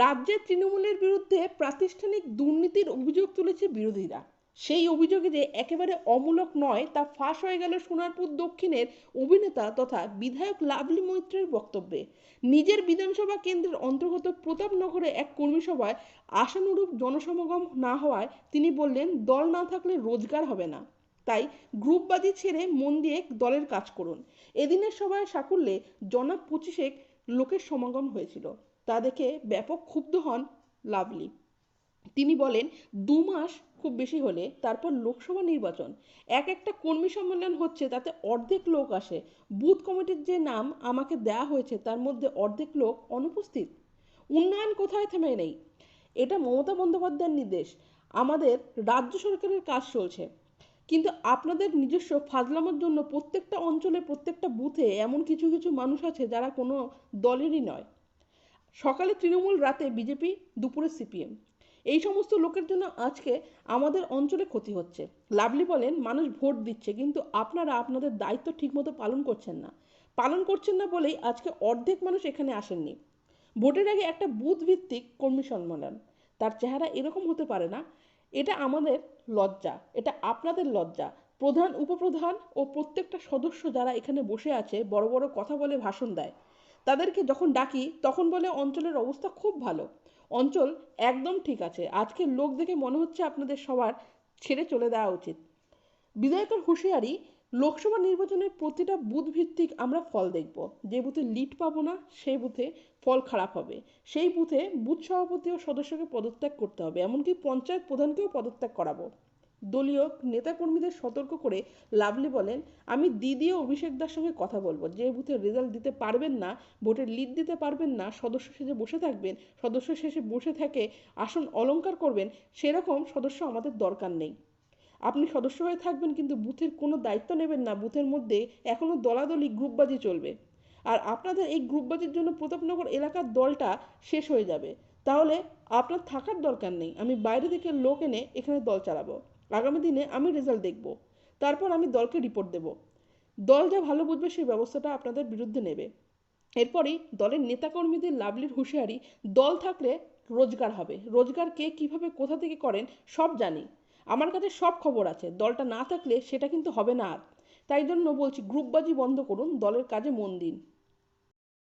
রাজ্যের তৃণমূলের বিরুদ্ধে প্রাতিষ্ঠানিক দুর্নীতির অভিযোগ তুলেছে বিরোধীরা। সেই অভিযোগে যে একেবারে অমূলক নয়, তা ফাঁস হয়ে গেল সোনারপুর দক্ষিণের অভিনেতা তথা বিধায়ক লাভলি মৈত্রের বক্তব্যে। নিজের বিধানসভা কেন্দ্রের অন্তর্গত প্রতাপনগরে এক কর্মী সভায় আশানুরূপ জনসমাগম না হওয়ায় তিনি বললেন, দল না থাকলে রোজগার হবে না। তাই গ্রুপবাজি ছেড়ে মন দিয়ে দলের কাজ করুন। এদিনের সভায় সাকুল্যে জনা পঁচিশেক লোকের সমাগম হয়েছিল। তা দেখে ব্যাপক ক্ষুব্ধ হন লাভলি। তিনি বলেন, দু মাস খুব বেশি হলে তারপর লোকসভা নির্বাচন। এক একটা কর্মী সম্মেলন হচ্ছে, তাতে অর্ধেক লোক আসে। বুথ কমিটির যে নাম আমাকে দেয়া হয়েছে, তার মধ্যে অর্ধেক লোক অনুপস্থিত। উন্নয়ন কোথায় থেমে নেই? এটা মমতা বন্দ্যোপাধ্যায়ের নির্দেশ। আমাদের রাজ্য সরকারের কাজ চলছে। কিন্তু আপনাদের নিজস্ব ফাজলামোর জন্য প্রত্যেকটা অঞ্চলে, প্রত্যেকটা বুথে এমন কিছু কিছু মানুষ আছে যারা কোনো দলেরই নয়। সকালে তৃণমূল, রাতে বিজেপি, দুপুরে সিপিএম। এই সমস্ত লোকের জন্য আজকে আমাদের অঞ্চলে ক্ষতি হচ্ছে। লাভলি বলেন, মানুষ ভোট দিচ্ছে, কিন্তু আপনারা আপনাদের দায়িত্ব ঠিকমতো পালন করছেন না। পালন করছেন না বলেই আজকে অর্ধেক মানুষ এখানে আসেননি। ভোটের আগে একটা বুথ ভিত্তিক কর্মী সম্মেলন। তার চেহারা এরকম হতে পারে না। এটা আমাদের লজ্জা, এটা আপনাদের লজ্জা। প্রধান, উপপ্রধান ও প্রত্যেকটা সদস্য যারা এখানে বসে আছে, বড় বড় কথা বলে ভাষণ দেয় তাদেরকে যখন ডাকি, তখন বলে, অঞ্চলের অবস্থা খুব ভালো। অঞ্চল একদম ঠিক আছে। আজকের লোক দেখে মনে হচ্ছে আপনাদের সবার ছেড়ে চলে দেওয়া উচিত। বিধায়কের হুঁশিয়ারি, লোকসভা নির্বাচনের প্রতিটা বুথ ভিত্তিক আমরা ফল দেখব। যে বুথে লিড পাবো না, সেই বুথে ফল খারাপ হবে। সেই বুথে বুথ সভাপতি ও সদস্যকে পদত্যাগ করতে হবে। এমনকি পঞ্চায়েত প্রধানকেও পদত্যাগ করাবো। দলীয় নেতাকর্মীদের সতর্ক করে লাভলি বলেন, আমি দিদি ও অভিষেক দার সঙ্গে কথা বলব। যে বুথে রেজাল্ট দিতে পারবেন না, ভোটের লিড দিতে পারবেন না, সদস্য শেষে বসে থাকবেন, সদস্য শেষে বসে থেকে আসন অলঙ্কার করবেন, সেরকম সদস্য আমাদের দরকার নেই। আপনি সদস্য হয়ে থাকবেন কিন্তু বুথের কোনো দায়িত্ব নেবেন না, বুথের মধ্যে এখনও দলাদলি, গ্রুপবাজি চলবে। আর আপনাদের এই গ্রুপবাজির জন্য প্রতাপনগর এলাকার দলটা শেষ হয়ে যাবে। তাহলে আপনার থাকার দরকার নেই। আমি বাইরে থেকে লোক এনে এখানে দল চালাবো। আগামী দিনে আমি রেজাল্ট দেখব। তারপর আমি দলকে রিপোর্ট দেব। দল যা ভালো বুঝবে সেই ব্যবস্থাটা আপনাদের বিরুদ্ধে নেবে। এরপরেই দলের নেতাকর্মীদের লাভলির হুঁশিয়ারি, দল থাকলে রোজগার হবে। রোজগার কে কীভাবে কোথা থেকে করেন সব জানি। আমার কাছে সব খবর আছে। দলটা না থাকলে সেটা কিন্তু হবে না আর। তাই জন্য বলছি, গ্রুপবাজি বন্ধ করুন। দলের কাজে মন দিন।